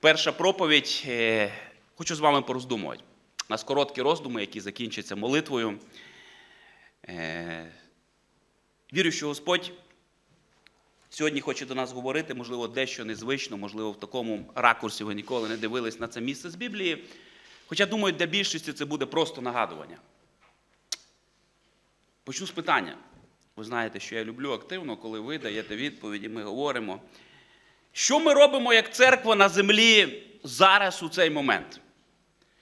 Перша проповідь. е, Хочу з вами пороздумувати. У нас короткі роздуми, які закінчаться молитвою. Е, Вірю, що Господь сьогодні хоче до нас говорити, можливо, дещо незвично, можливо, в такому ракурсі ви ніколи не дивились на це місце з Біблії. Хоча, думаю, для більшості це буде просто нагадування. Почну з питання. Ви знаєте, що я люблю активно, коли ви даєте відповіді, ми говоримо. Що ми робимо як церква на землі зараз у цей момент?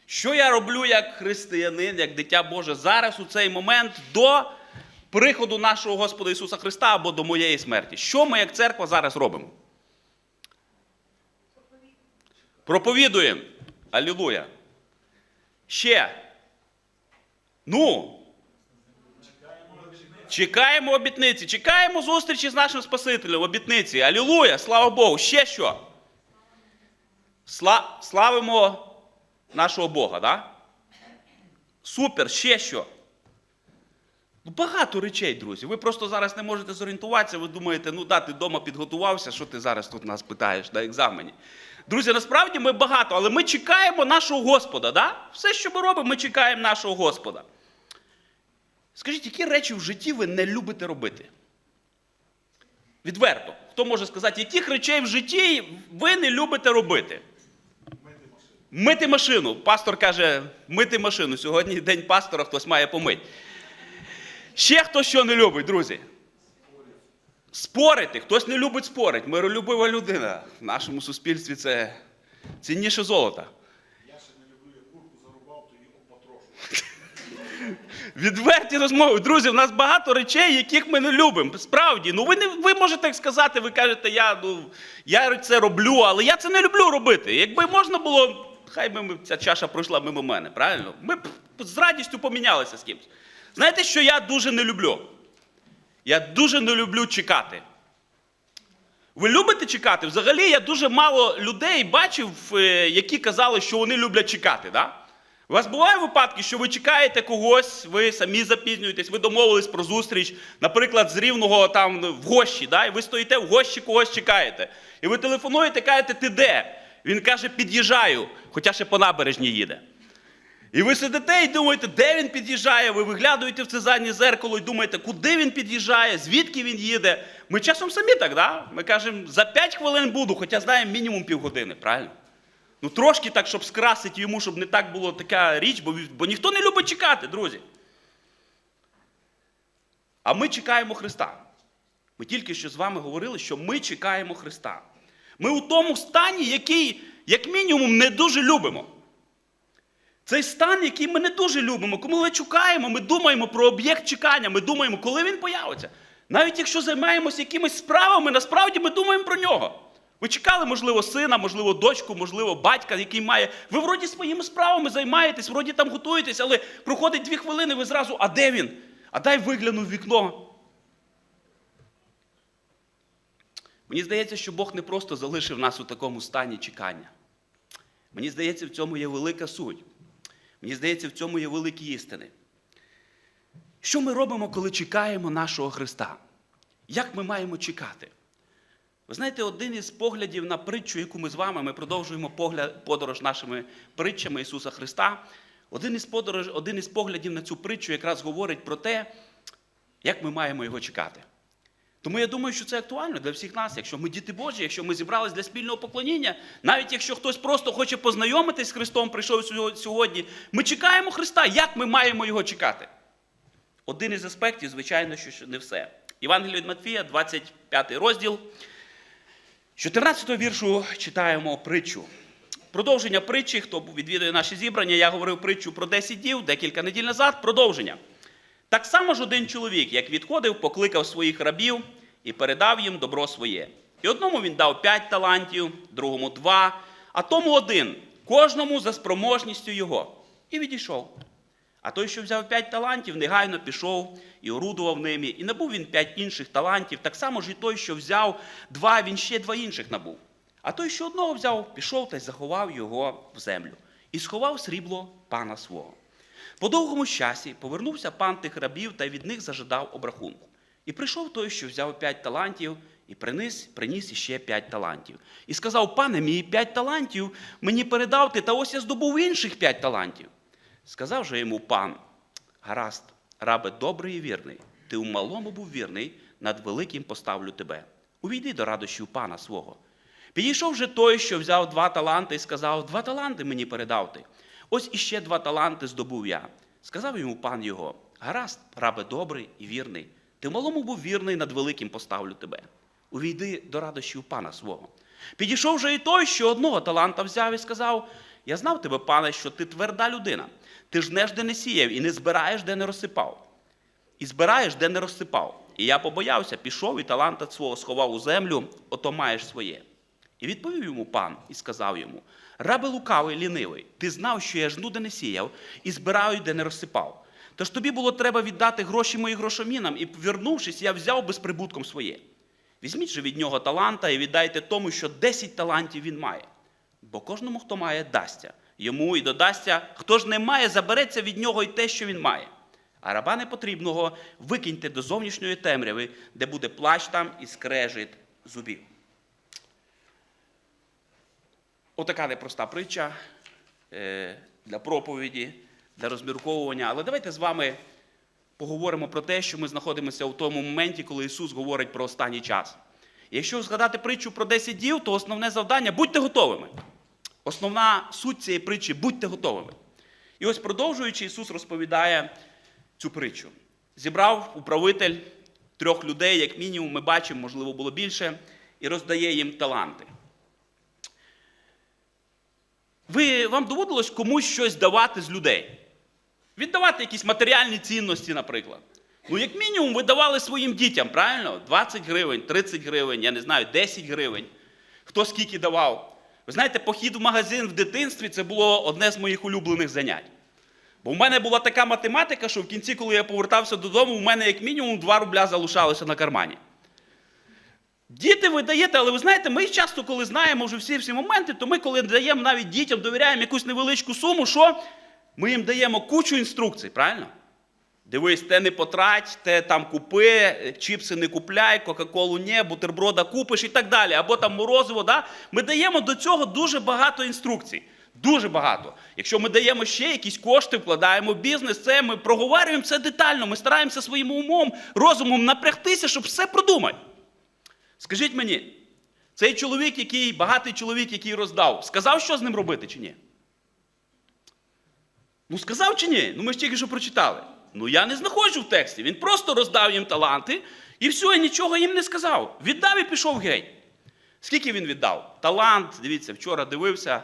Що я роблю як християнин, як дитя Боже зараз у цей момент до приходу нашого Господа Ісуса Христа або до моєї смерті? Що ми як церква зараз робимо? Проповідуємо. Алілуя. Ще. Ну. Чекаємо обітниці, чекаємо зустрічі з нашим Спасителем, обітниці. Алілуя, слава Богу. Ще що? Сла... Славимо нашого Бога, да? Супер, ще що? Ну, Багато речей, друзі. Ви просто зараз не можете зорієнтуватися, ви думаєте, ну да, ти вдома підготувався, що ти зараз тут нас питаєш на екзамені. Друзі, насправді ми багато, але ми чекаємо нашого Господа. Да? Все, що ми робимо, ми чекаємо нашого Господа. Скажіть, які речі в житті ви не любите робити? Відверто. Хто може сказати, яких речей в житті ви не любите робити? Мити машину. Пастор каже, мити машину. Сьогодні день пастора, хтось має помити. Ще хто що не любить, друзі? Спорити. Хтось не любить спорити. Миролюбива людина. В нашому суспільстві це цінніше золота. Я ще не люблю, як курку зарубав, то її потрошу. Відверті розмови. Друзі, в нас багато речей, яких ми не любимо. Справді, ну ви не ви можете так сказати, ви кажете, я, ну, я це роблю, але я це не люблю робити. Якби можна було, хай би ця чаша пройшла мимо мене, правильно? Ми б з радістю помінялися з кимось. Знаєте, що я дуже не люблю? Я дуже не люблю чекати. Ви любите чекати? Взагалі я дуже мало людей бачив, е, які казали, що вони люблять чекати. Да? У вас бувають випадки, що ви чекаєте когось, ви самі запізнюєтесь, ви домовились про зустріч, наприклад, з рівного там в гощі, да? і ви стоїте в гощі, когось чекаєте. І ви телефонуєте, кажете, ти де? Він каже, під'їжджаю, хоча ще по набережні їде. І ви сидите і думаєте, де він під'їжджає, ви виглядуєте в це заднє зеркало і думаєте, куди він під'їжджає, звідки він їде. Ми часом самі так, да? ми кажемо, за 5 хвилин буду, хоча знаємо мінімум півгодини, правильно? Ну трошки так, щоб скрасити йому, щоб не так було така річ, бо, бо ніхто не любить чекати, друзі. А ми чекаємо Христа. Ми тільки що з вами говорили, що ми чекаємо Христа. Ми у тому стані, який, як мінімум, не дуже любимо. Цей стан, який ми не дуже любимо, коли ми чекаємо, ми думаємо про об'єкт чекання, ми думаємо, коли він появиться. Навіть якщо займаємося якимись справами, насправді ми думаємо про нього. Ви чекали, можливо, сина, можливо, дочку, можливо, батька, який має. Ви вроді своїми справами займаєтесь, вроді там готуєтесь, але проходить дві хвилини, ви зразу, а де він? А дай вигляну в вікно. Мені здається, що Бог не просто залишив нас у такому стані чекання. Мені здається, в цьому є велика суть. Мені здається, в цьому є великі істини. Що ми робимо, коли чекаємо нашого Христа? Як ми маємо чекати? Ви знаєте, один із поглядів на притчу, яку ми з вами, ми продовжуємо погляд, подорож нашими притчами Ісуса Христа. Один із, подорож, один із поглядів на цю притчу якраз говорить про те, як ми маємо його чекати. Тому я думаю, що це актуально для всіх нас. Якщо ми діти Божі, якщо ми зібрались для спільного поклоніння, навіть якщо хтось просто хоче познайомитись з Христом, прийшов сьогодні, ми чекаємо Христа. Як ми маємо його чекати? Один із аспектів, звичайно, що не все. Євангеліє від Матфія, 25 розділ. З 14 віршу читаємо притчу. Продовження притчі, хто відвідує наші зібрання, я говорив притчу про 10 днів декілька неділь назад. Продовження. Так само ж один чоловік, як відходив, покликав своїх рабів і передав їм добро своє. І одному він дав п'ять талантів, другому два, а тому один, кожному за спроможністю його. І відійшов. А той, що взяв п'ять талантів, негайно пішов і орудував ними, і набув він п'ять інших талантів. Так само ж і той, що взяв два, він ще два інших набув. А той, що одного взяв, пішов та й заховав його в землю, і сховав срібло пана свого. По довгому часі повернувся пан тих рабів та від них зажадав обрахунку. І прийшов той, що взяв п'ять талантів, і приніс, приніс іще п'ять талантів. І сказав: пане, мій п'ять талантів мені передав ти, та ось я здобув інших п'ять талантів. Сказав же йому пан: гаразд, рабе добрий і вірний, ти у малому був вірний, над великим поставлю тебе. Увійди до радощів пана свого. Підійшов же той, що взяв два таланти, і сказав: Два таланти мені передав ти. Ось іще два таланти здобув я. Сказав йому пан його: Гаразд, рабе добрий і вірний. Ти в малому був вірний, над великим поставлю тебе. Увійди до радощів пана свого. Підійшов же і той, що одного таланта взяв і сказав: Я знав тебе, пане, що ти тверда людина. Ти жнеш, де не сіяв, і не збираєш, де не розсипав. І збираєш, де не розсипав. І я побоявся, пішов і таланта свого сховав у землю, ото маєш своє. І відповів йому пан і сказав йому: Рабе лукавий, лінивий, ти знав, що я жну, де не сіяв, і збираю, де не розсипав. Тож тобі було треба віддати гроші мої грошомінам, і, повернувшись, я взяв безприбутком своє. Візьміть же від нього таланта і віддайте тому, що 10 талантів він має. Бо кожному, хто має, дасться, йому і додасться, хто ж не має, забереться від нього й те, що він має. А раба непотрібного викиньте до зовнішньої темряви, де буде плач там і скрежить зубів. Отака непроста притча е, для проповіді, для розмірковування. Але давайте з вами поговоримо про те, що ми знаходимося у тому моменті, коли Ісус говорить про останній час. Якщо згадати притчу про 10 дів, то основне завдання будьте готовими. Основна суть цієї притчі будьте готовими. І ось продовжуючи, Ісус розповідає цю притчу. Зібрав управитель трьох людей, як мінімум, ми бачимо, можливо, було більше, і роздає їм таланти. Ви, вам доводилось комусь щось давати з людей? Віддавати якісь матеріальні цінності, наприклад. Ну, як мінімум, ви давали своїм дітям, правильно? 20 гривень, 30 гривень, я не знаю, 10 гривень. Хто скільки давав. Ви знаєте, похід в магазин в дитинстві це було одне з моїх улюблених занять. Бо в мене була така математика, що в кінці, коли я повертався додому, у мене як мінімум 2 рубля залишалося на кармані. Діти ви даєте, але ви знаєте, ми часто, коли знаємо вже всі всі моменти, то ми, коли даємо навіть дітям, довіряємо якусь невеличку суму, що ми їм даємо кучу інструкцій, правильно? Дивись, те не потрать, те там купи, чіпси не купляй, Кока-Колу не, бутерброда купиш і так далі. Або там морозиво. Да? Ми даємо до цього дуже багато інструкцій. Дуже багато. Якщо ми даємо ще якісь кошти, вкладаємо в бізнес, це ми проговорюємо це детально. Ми стараємося своїм умом, розумом напрягтися, щоб все продумати. Скажіть мені, цей чоловік, який, багатий чоловік, який роздав, сказав, що з ним робити чи ні? Ну, сказав чи ні? Ну ми ж тільки що прочитали. Ну я не знаходжу в тексті. Він просто роздав їм таланти і все, і нічого їм не сказав. Віддав і пішов геть. Скільки він віддав? Талант, дивіться, вчора дивився.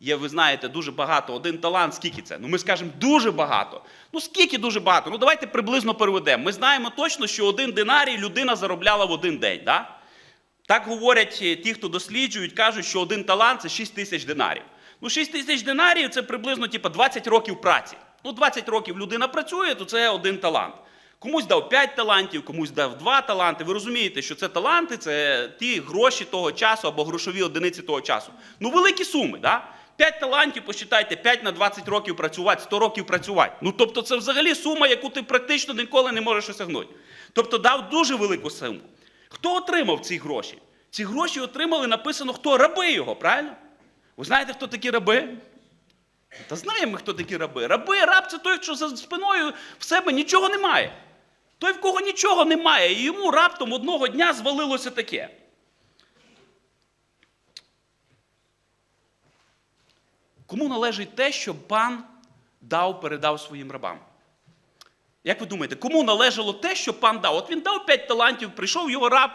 Є, ви знаєте, дуже багато. Один талант, скільки це? Ну, ми скажемо дуже багато. Ну, скільки дуже багато? Ну, давайте приблизно переведемо. Ми знаємо точно, що один динарій людина заробляла в один день. Да? Так говорять е, ті, хто досліджують, кажуть, що один талант це 6 тисяч динарів. Ну, 6 тисяч динарів це приблизно типу, 20 років праці. Ну, 20 років людина працює, то це один талант. Комусь дав 5 талантів, комусь дав 2 таланти. Ви розумієте, що це таланти, це ті гроші того часу або грошові одиниці того часу. Ну, великі суми, да? 5 талантів, посчитайте, 5 на 20 років працювати, 100 років працювати. Ну, тобто, це взагалі сума, яку ти практично ніколи не можеш осягнути. Тобто дав дуже велику суму. Хто отримав ці гроші? Ці гроші отримали, написано, хто раби його, правильно? Ви знаєте, хто такі раби? Та знаємо, хто такі раби. Раби, раб це той, що за спиною в себе нічого немає. Той, в кого нічого немає, і йому раптом одного дня звалилося таке. Кому належить те, що пан дав, передав своїм рабам? Як ви думаєте, кому належало те, що пан дав? От він дав 5 талантів, прийшов його раб,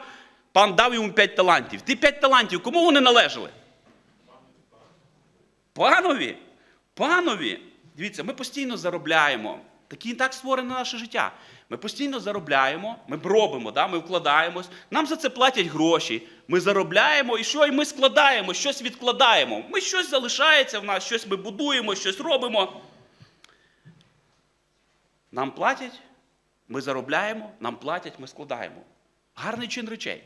пан дав йому 5 талантів. Ті 5 талантів, кому вони належали? Панові. Панові. Дивіться, ми постійно заробляємо. Такі так створене наше життя. Ми постійно заробляємо, ми робимо, да? ми вкладаємось, нам за це платять гроші. Ми заробляємо і що? І ми складаємо, щось відкладаємо. Ми щось залишається в нас, щось ми будуємо, щось робимо. Нам платять, ми заробляємо, нам платять, ми складаємо. Гарний чин речей.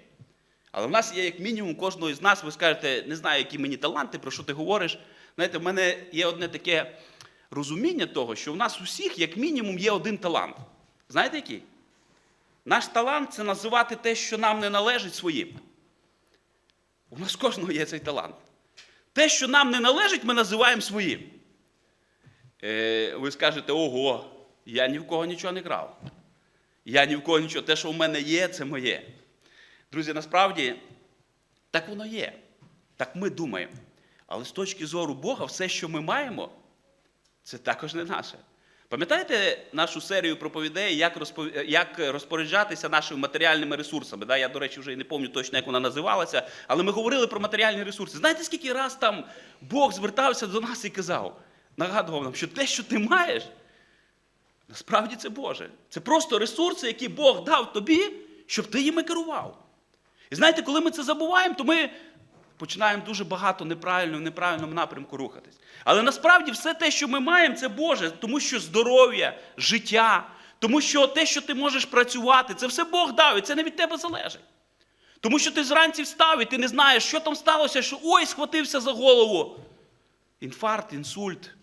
Але в нас є, як мінімум, кожного з нас, ви скажете, не знаю, які мені таланти, про що ти говориш. Знаєте, в мене є одне таке розуміння того, що в нас усіх, як мінімум, є один талант. Знаєте який? Наш талант це називати те, що нам не належить своїм. У нас кожного є цей талант. Те, що нам не належить, ми називаємо своїм. Е, ви скажете, ого, я ні в кого нічого не крав. Я ні в кого нічого. Те, що в мене є, це моє. Друзі, насправді, так воно є. Так ми думаємо. Але з точки зору Бога, все, що ми маємо, це також не наше. Пам'ятаєте нашу серію проповідей, як, як розпоряджатися нашими матеріальними ресурсами? Да? Я, до речі, вже і не пам'ятаю точно, як вона називалася, але ми говорили про матеріальні ресурси. Знаєте, скільки раз там Бог звертався до нас і казав, нагадував нам, що те, що ти маєш, насправді це Боже. Це просто ресурси, які Бог дав тобі, щоб ти їми керував. І знаєте, коли ми це забуваємо, то ми починаємо дуже багато неправильно в неправильному напрямку рухатись. Але насправді все те, що ми маємо, це Боже, тому що здоров'я, життя, тому що те, що ти можеш працювати, це все Бог дав, і це не від тебе залежить. Тому що ти зранці встав і ти не знаєш, що там сталося, що ой, схватився за голову. Інфаркт, інсульт.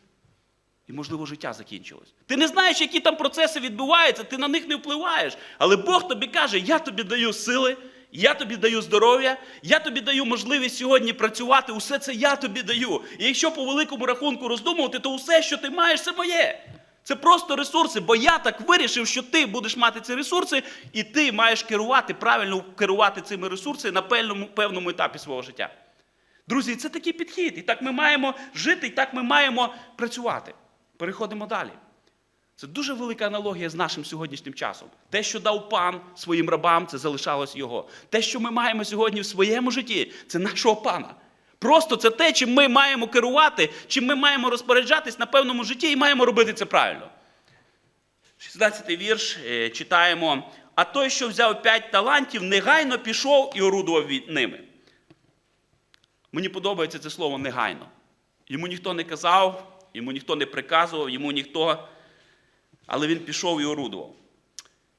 І, можливо, життя закінчилось. Ти не знаєш, які там процеси відбуваються, ти на них не впливаєш. Але Бог тобі каже: я тобі даю сили, я тобі даю здоров'я, я тобі даю можливість сьогодні працювати, усе це я тобі даю. І якщо по великому рахунку роздумувати, то усе, що ти маєш, це моє. Це просто ресурси, бо я так вирішив, що ти будеш мати ці ресурси, і ти маєш керувати, правильно керувати цими ресурсами на певному, певному етапі свого життя. Друзі, це такий підхід. І так ми маємо жити, і так ми маємо працювати. Переходимо далі. Це дуже велика аналогія з нашим сьогоднішнім часом. Те, що дав пан своїм рабам, це залишалось його. Те, що ми маємо сьогодні в своєму житті, це нашого пана. Просто це те, чим ми маємо керувати, чим ми маємо розпоряджатись на певному житті і маємо робити це правильно. 16-й вірш е, читаємо. А той, що взяв п'ять талантів, негайно пішов і орудував ними. Мені подобається це слово негайно. Йому ніхто не казав, йому ніхто не приказував, йому ніхто. Але він пішов і орудував.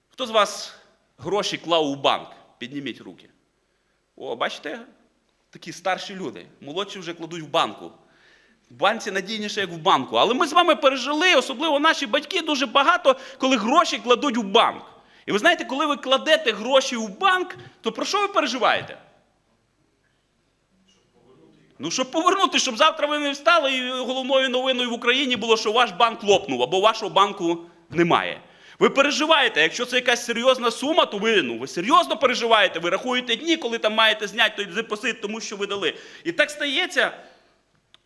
Хто з вас гроші клав у банк? Підніміть руки. О, бачите, такі старші люди. Молодші вже кладуть в банку. В банці надійніше, як в банку. Але ми з вами пережили, особливо наші батьки, дуже багато, коли гроші кладуть в банк. І ви знаєте, коли ви кладете гроші в банк, то про що ви переживаєте? Ну, щоб повернути, щоб завтра ви не встали, і головною новиною в Україні було, що ваш банк лопнув, або вашого банку немає. Ви переживаєте, якщо це якась серйозна сума, то ви, ну, ви серйозно переживаєте, ви рахуєте дні, коли там маєте зняти той депозит, тому що ви дали. І так стається,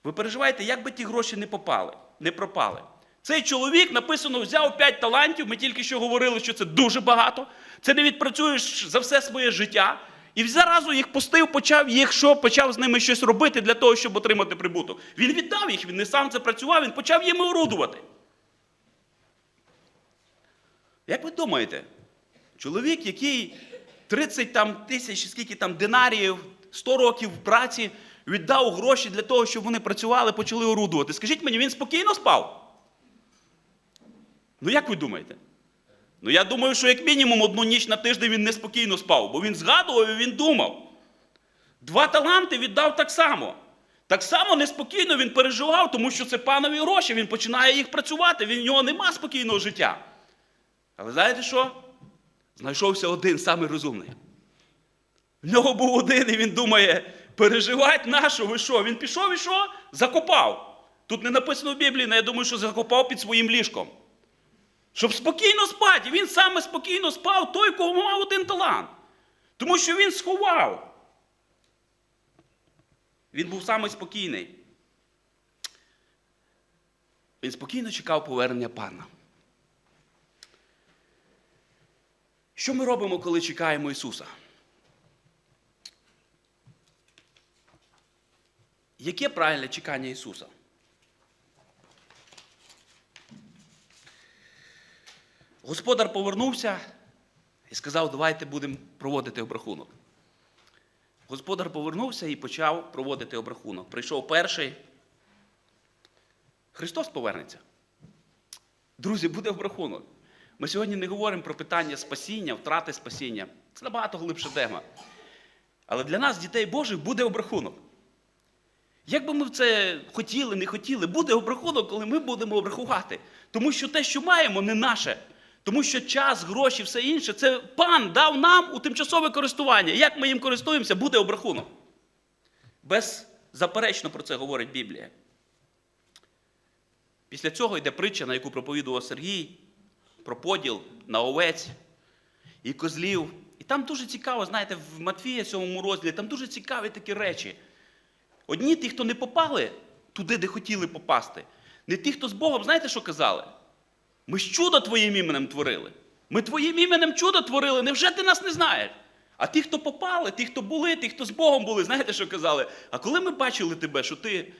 ви переживаєте, як би ті гроші не попали, не пропали. Цей чоловік написано, взяв 5 талантів. Ми тільки що говорили, що це дуже багато. Це не відпрацюєш за все своє життя. І зразу їх пустив, почав їх що, почав з ними щось робити для того, щоб отримати прибуток. Він віддав їх, він не сам це працював, він почав їми орудувати. Як ви думаєте, чоловік, який 30 там, тисяч, скільки там динаріїв, 100 років праці, віддав гроші для того, щоб вони працювали, почали орудувати. Скажіть мені, він спокійно спав? Ну як ви думаєте? Ну я думаю, що як мінімум одну ніч на тиждень він неспокійно спав, бо він згадував і він думав. Два таланти віддав так само. Так само неспокійно він переживав, тому що це панові гроші, він починає їх працювати, він, в нього нема спокійного життя. Але знаєте що? Знайшовся один самий розумний. В нього був один, і він думає, переживати нашу, ви що? Він пішов і що? Закопав. Тут не написано в Біблії, але я думаю, що закопав під своїм ліжком. Щоб спокійно спати. Він саме спокійно спав той, кого мав один талант. Тому що він сховав. Він був самий спокійний. Він спокійно чекав повернення пана. Що ми робимо, коли чекаємо Ісуса? Яке правильне чекання Ісуса? Господар повернувся і сказав, давайте будемо проводити обрахунок. Господар повернувся і почав проводити обрахунок. Прийшов перший. Христос повернеться. Друзі, буде обрахунок. Ми сьогодні не говоримо про питання спасіння, втрати спасіння. Це набагато глибша тема. Але для нас, дітей Божих, буде обрахунок. Як би ми це хотіли, не хотіли, буде обрахунок, коли ми будемо обрахувати. Тому що те, що маємо, не наше. Тому що час, гроші, все інше, це пан дав нам у тимчасове користування. Як ми їм користуємося, буде обрахунок. Беззаперечно про це говорить Біблія. Після цього йде притча, на яку проповідував Сергій, про поділ на овець і козлів. І там дуже цікаво, знаєте, в Матфія 7 розділі, там дуже цікаві такі речі. Одні ті, хто не попали туди, де хотіли попасти, не ті, хто з Богом, знаєте, що казали? Ми ж чудо твоїм іменем творили. Ми твоїм іменем чудо творили, невже ти нас не знаєш? А ті, хто попали, ті, хто були, ті, хто з Богом були, знаєте, що казали? А коли ми бачили тебе, що ти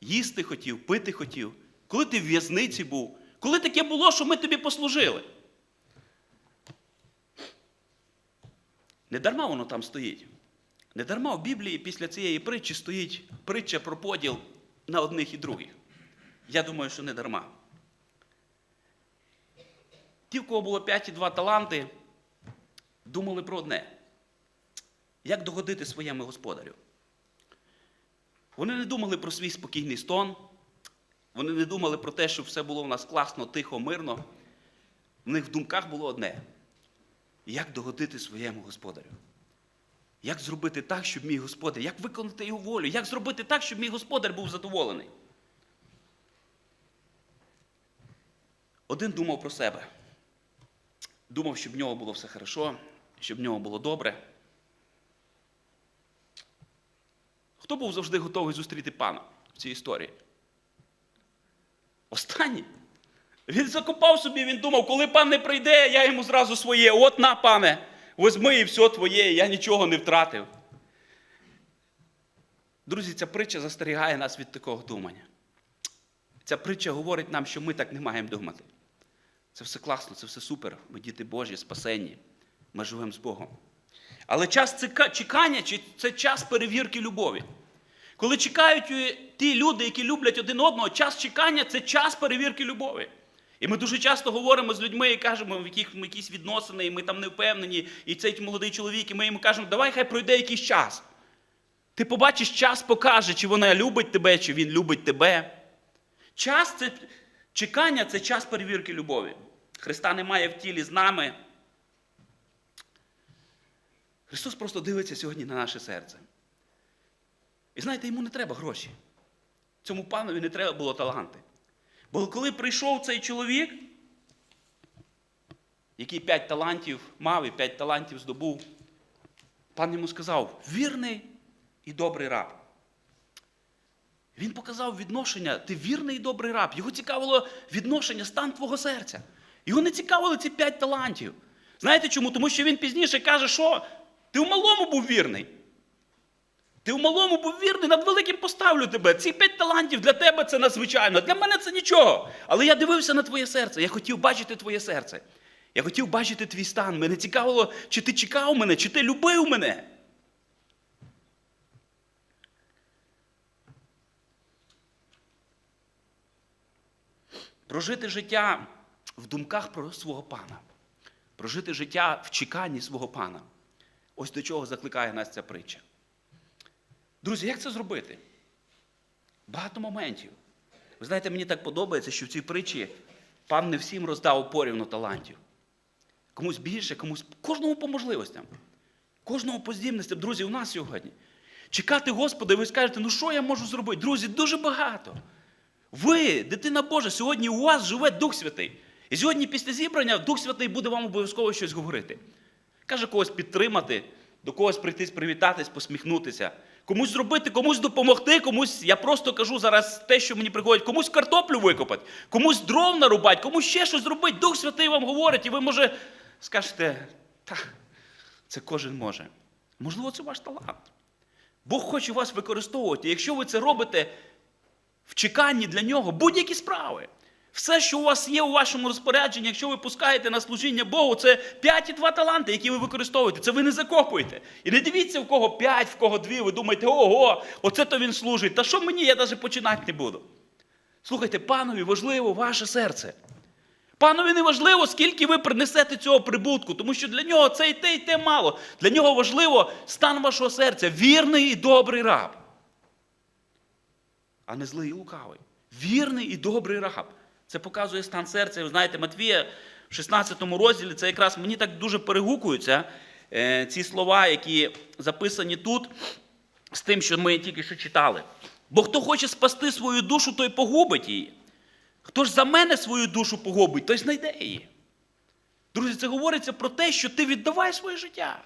їсти хотів, пити хотів, коли ти в в'язниці був, коли таке було, що ми тобі послужили? Не дарма воно там стоїть. Не дарма в Біблії після цієї притчі стоїть притча про поділ на одних і других. Я думаю, що не дарма. Ті, в кого було 5 і 2 таланти, думали про одне: як догодити своєму господарю. Вони не думали про свій спокійний стон, вони не думали про те, щоб все було в нас класно, тихо, мирно. В них в думках було одне: як догодити своєму господарю. Як зробити так, щоб мій господар, як виконати його волю, як зробити так, щоб мій господар був задоволений? Один думав про себе. Думав, щоб в нього було все хорошо, щоб в нього було добре. Хто був завжди готовий зустріти пана в цій історії? Останній. Він закопав собі, він думав, коли пан не прийде, я йому зразу своє. От на, пане, возьми і все твоє, я нічого не втратив. Друзі, ця притча застерігає нас від такого думання. Ця притча говорить нам, що ми так не маємо думати. Це все класно, це все супер. Ми діти Божі, спасенні. Ми живемо з Богом. Але час чекання чи- це час перевірки любові. Коли чекають е, ті люди, які люблять один одного, час чекання це час перевірки любові. І ми дуже часто говоримо з людьми і кажемо, в яких ми якісь відносини, і ми там не впевнені, і цей молодий чоловік, і ми йому кажемо, давай хай пройде якийсь час. Ти побачиш, час покаже, чи вона любить тебе, чи він любить тебе. Час це чекання це час перевірки любові. Христа немає в тілі з нами. Христос просто дивиться сьогодні на наше серце. І знаєте, йому не треба гроші. Цьому панові не треба було таланти. Бо коли прийшов цей чоловік, який п'ять талантів мав і п'ять талантів здобув, пан йому сказав: вірний і добрий раб. Він показав відношення, ти вірний і добрий раб. Його цікавило відношення, стан твого серця. Його не цікавили ці п'ять талантів. Знаєте чому? Тому що він пізніше каже, що ти в малому був вірний. Ти в малому був вірний, над великим поставлю тебе. Ці п'ять талантів для тебе це надзвичайно. Для мене це нічого. Але я дивився на твоє серце. Я хотів бачити твоє серце. Я хотів бачити твій стан. Мене цікавило, чи ти чекав мене, чи ти любив мене. Прожити життя в думках про свого пана, прожити життя в чеканні свого пана. Ось до чого закликає нас ця притча. Друзі, як це зробити? Багато моментів. Ви знаєте, мені так подобається, що в цій притчі пан не всім роздав порівну талантів. Комусь більше, комусь кожному по можливостям. Кожному по здібностям. Друзі, у нас сьогодні. Чекати Господа, і ви скажете, ну що я можу зробити? Друзі, дуже багато. Ви, дитина Божа, сьогодні у вас живе Дух Святий. І сьогодні після зібрання Дух Святий буде вам обов'язково щось говорити. Каже, когось підтримати, до когось прийти привітатись, посміхнутися, комусь зробити, комусь допомогти, комусь, я просто кажу зараз те, що мені приходить, комусь картоплю викопати, комусь дров нарубати, комусь ще щось зробити. Дух Святий вам говорить, і ви, може, скажете, та, це кожен може. Можливо, це ваш талант. Бог хоче вас використовувати. Якщо ви це робите в чеканні для нього, будь-які справи. Все, що у вас є у вашому розпорядженні, якщо ви пускаєте на служіння Богу, це 5 і 2 таланти, які ви використовуєте. Це ви не закопуєте. І не дивіться, в кого 5, в кого 2, ви думаєте, ого, оце то він служить. Та що мені, я навіть починати не буду. Слухайте, панові важливо ваше серце. Панові не важливо, скільки ви принесете цього прибутку, тому що для нього це і те, і те мало. Для нього важливо стан вашого серця, вірний і добрий раб. А не злий і лукавий. Вірний і добрий раб. Це показує стан серця. Ви знаєте, Матвія в 16 розділі, це якраз мені так дуже перегукуються е, ці слова, які записані тут, з тим, що ми тільки що читали. Бо хто хоче спасти свою душу, той погубить її. Хто ж за мене свою душу погубить, той знайде її. Друзі, це говориться про те, що ти віддавай своє життя.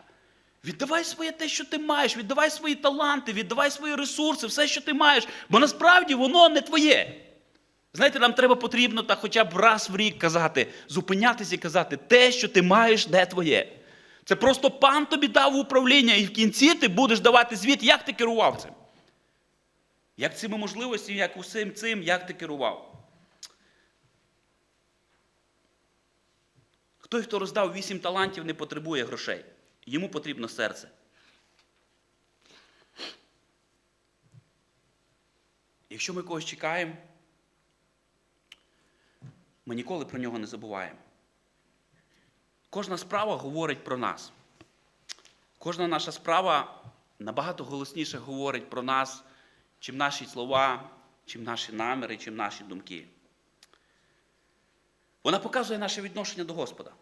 Віддавай своє те, що ти маєш, віддавай свої таланти, віддавай свої ресурси, все, що ти маєш, бо насправді воно не твоє. Знаєте, нам треба потрібно так хоча б раз в рік казати, зупинятися і казати, те, що ти маєш, не твоє. Це просто пан тобі дав управління, і в кінці ти будеш давати звіт, як ти керував цим. Як цими можливостями, як усім цим, як ти керував. Той, хто роздав вісім талантів, не потребує грошей. Йому потрібно серце. Якщо ми когось чекаємо, ми ніколи про нього не забуваємо. Кожна справа говорить про нас. Кожна наша справа набагато голосніше говорить про нас, чим наші слова, чим наші наміри, чим наші думки. Вона показує наше відношення до Господа.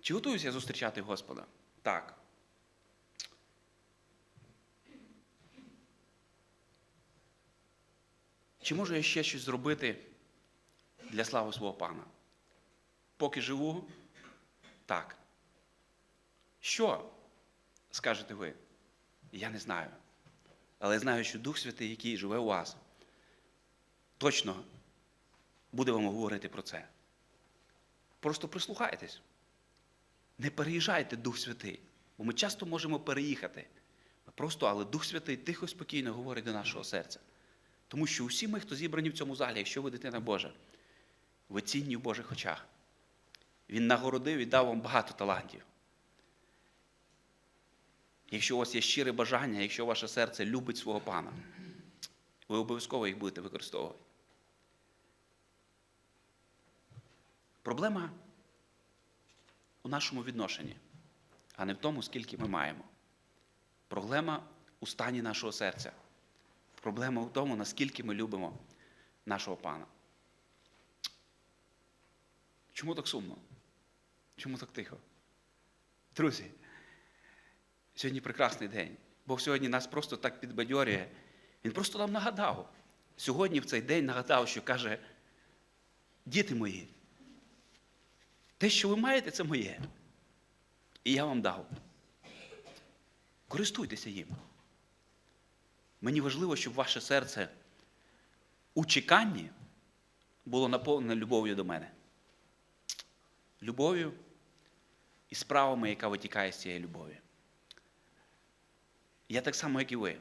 Чи готуюся я зустрічати Господа? Так. Чи можу я ще щось зробити для слави свого пана? Поки живу? Так. Що? Скажете ви? Я не знаю. Але знаю, що Дух Святий, який живе у вас, точно буде вам говорити про це. Просто прислухайтесь. Не переїжджайте Дух Святий, бо ми часто можемо переїхати. Просто, але Дух Святий тихо, спокійно говорить до нашого серця. Тому що усі ми, хто зібрані в цьому залі, якщо ви дитина Божа, ви цінні в Божих очах. Він нагородив і дав вам багато талантів. Якщо у вас є щире бажання, якщо ваше серце любить свого пана, ви обов'язково їх будете використовувати. Проблема у нашому відношенні, а не в тому, скільки ми маємо. Проблема у стані нашого серця. Проблема в тому, наскільки ми любимо нашого пана. Чому так сумно? Чому так тихо? Друзі, сьогодні прекрасний день. Бог сьогодні нас просто так підбадьорює. Він просто нам нагадав. Сьогодні в цей день нагадав, що каже, діти мої, те, що ви маєте, це моє. І я вам дав. Користуйтеся їм. Мені важливо, щоб ваше серце у чеканні було наповнене любов'ю до мене. Любов'ю і справами, яка витікає з цієї любові. Я так само, як і ви,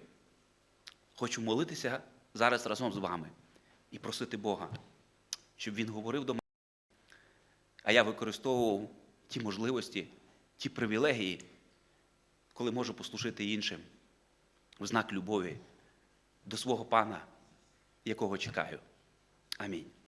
хочу молитися зараз разом з вами і просити Бога, щоб Він говорив до мене, а я використовував ті можливості, ті привілегії, коли можу послужити іншим в знак любові до свого пана, якого чекаю. Амінь.